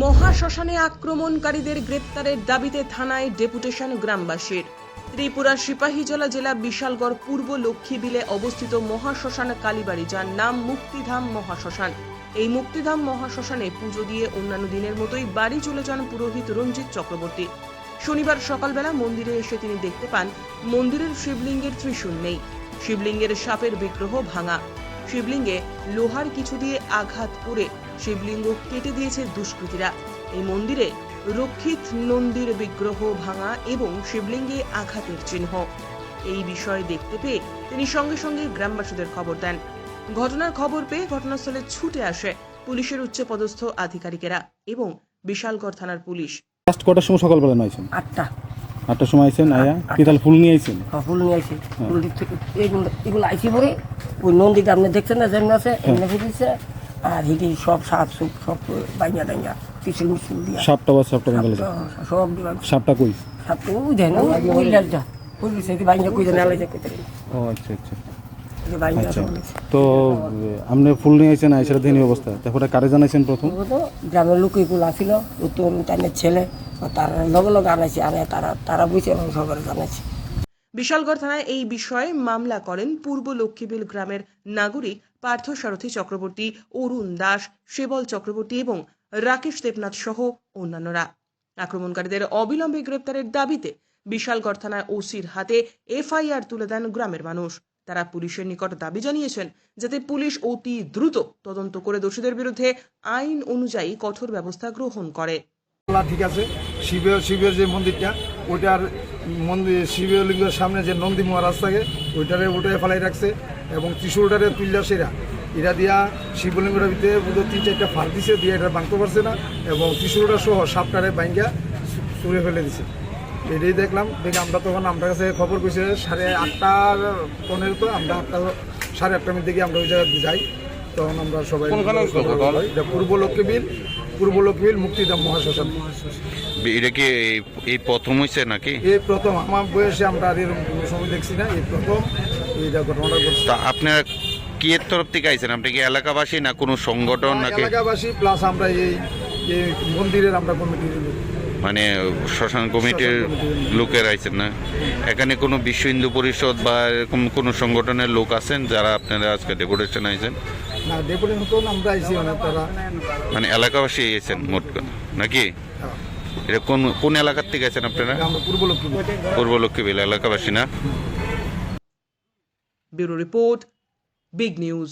মহাশ্মশানে আক্রমণকারীদের গ্রেপ্তারের দাবিতে থানায় ডেপুটেশন গ্রামবাসীর। ত্রিপুরার সিপাহীজলা জেলা বিশালগড় পূর্ব লক্ষ্মীবিলে অবস্থিত মহাশ্মশান কালীবাড়ি, যার নাম মুক্তিধাম মহাশ্মশান। এই মুক্তিধাম মহাশ্মশানে পুজো দিয়ে অন্যান্য দিনের মতোই বাড়ি চলে যান পুরোহিত রঞ্জিত চক্রবর্তী। শনিবার সকালবেলা মন্দিরে এসে তিনি দেখতে পান, মন্দিরের শিবলিঙ্গের ত্রিশূল নেই। শিবলিঙ্গের সাপের বিগ্রহ ভাঙা। শিবলিঙ্গে লোহার কিছু দিয়ে আঘাত করে শিবলিঙ্গ কেটে দিয়েছে দুষ্কৃতীরা। এই মন্দিরে রক্ষিত নন্দীর বিগ্রহ ভাঙা এবং শিবলিঙ্গে আঘাতের চিহ্ন। এই বিষয়ে দেখতে পেয়ে তিনি সঙ্গে সঙ্গে গ্রামবাসীদের খবর দেন। ঘটনার খবর পেয়ে ঘটনাস্থলে ছুটে আসে পুলিশের উচ্চপদস্থ আধিকারিকেরা এবং বিশালগড় থানার পুলিশ। লাস্ট কটার সময় সকালবেলা নয়ছেন আটটা। আটটার সময় আইছেন আয়া? কি তাহলে ফুল নিয়ে আইছেন? হ্যাঁ, ফুল নিয়ে আসি ফুল দিক থেকে এগুলো এগুলো আইসি পরে ওই নন্দীটা আপনি দেখছেন না যেমন আছে এমনি ফুটিছে। আর হিটি সব সাপ সুপ সব বাইঙ্গা ডাইঙ্গা পিছল মিছিল দিয়া। সাপটা বা সাপটা বেঙ্গলে সব দিলাম সাপটা কই? সাপ তো ওই দেয় না ওই লালটা। ওই সেটি বাইঙ্গা কই দেন আলাই দেখতে ও আচ্ছা আচ্ছা। আচ্ছা। তো আপনি ফুল নিয়ে আইছেন আইসার দিন অবস্থা। তারপরে কারে জানাইছেন প্রথম? গ্রামের লোক এগুলো আসিল। উত্তর টাইমের ছেলে। তারা লগে লগে আনাইছে। আনে তারা তারা বুঝছে এবং সবার জানাইছে বিশালগড় থানায় এই বিষয়ে মামলা করেন পূর্ব লক্ষ্মীবিল গ্রামের নাগরিক পার্থ সারথী চক্রবর্তী অরুণ দাস সেবল চক্রবর্তী এবং রাকেশ দেবনাথ সহ অন্যান্যরা। আক্রমণকারীদের অবিলম্বে গ্রেপ্তারের দাবিতে বিশালগড় থানায় ওসির হাতে এফআইআর তুলে দেন গ্রামের মানুষ। তারা পুলিশের নিকট দাবি জানিয়েছেন যাতে পুলিশ অতি দ্রুত তদন্ত করে দোষীদের বিরুদ্ধে আইন অনুযায়ী কঠোর ব্যবস্থা গ্রহণ করে। ঠিক আছে, শিবের শিবের যে মন্দিরটা, ওইটার মন্দির শিবলিঙ্গের সামনে যে নন্দী মহারাজ থাকে, ওইটারে ওটারে ফেলাই রাখছে এবং ত্রিশুলটারে তুললা সেরা। এরা দিয়া শিবলিঙ্গের ভিতরে বোধহয় তিন চারটা ফার দিছে, দিয়ে এটা ভাঙতে পারছে না এবং ত্রিশুলটা সহ সাপটারে বাইঙ্গা চুরে ফেলে দিছে। এটাই দেখলাম। দেখে আমরা তখন আমার কাছে খবর কইছে সাড়ে আটটার পনেরো তো আমরা আটটা সাড়ে আটটার মধ্যে গিয়ে আমরা ওই জায়গায় যাই। তখন আমরা সবাই এটা পূর্ব লক্ষ্মীবিল পূর্ব লক্ষ্মীবিল মুক্তিধাম মহাশ্মশান। এটা কি এই- প্রথম হয়েছে নাকি? এই প্রথম আমার বয়সে আমরা আর এরকম কোনো সময় দেখছি না এই প্রথম এইটা ঘটনাটা ঘটছে। আপনারা কি এর তরফ থেকে আইছেন? আপনি কি এলাকাবাসী না কোনো সংগঠন নাকি? এলাকাবাসী প্লাস আমরা এই মন্দিরের আমরা কমিটির। মানে শ্মশান কমিটির লোকের আইছেন না। এখানে কোনো বিশ্ব হিন্দু পরিষদ বা এরকম কোনো সংগঠনের লোক আছেন যারা আপনারা আজকে ডেপুটেশন আইছেন? মানে এলাকাবাসী এসেছেন মোট কথা, নাকি? এটা কোন কোন এলাকার থেকে আছেন আপনারা? আমরা পূর্ব লক্ষ্মী পূর্ব লক্ষ্মীবিল এলাকাবাসী না? Bureau report big news.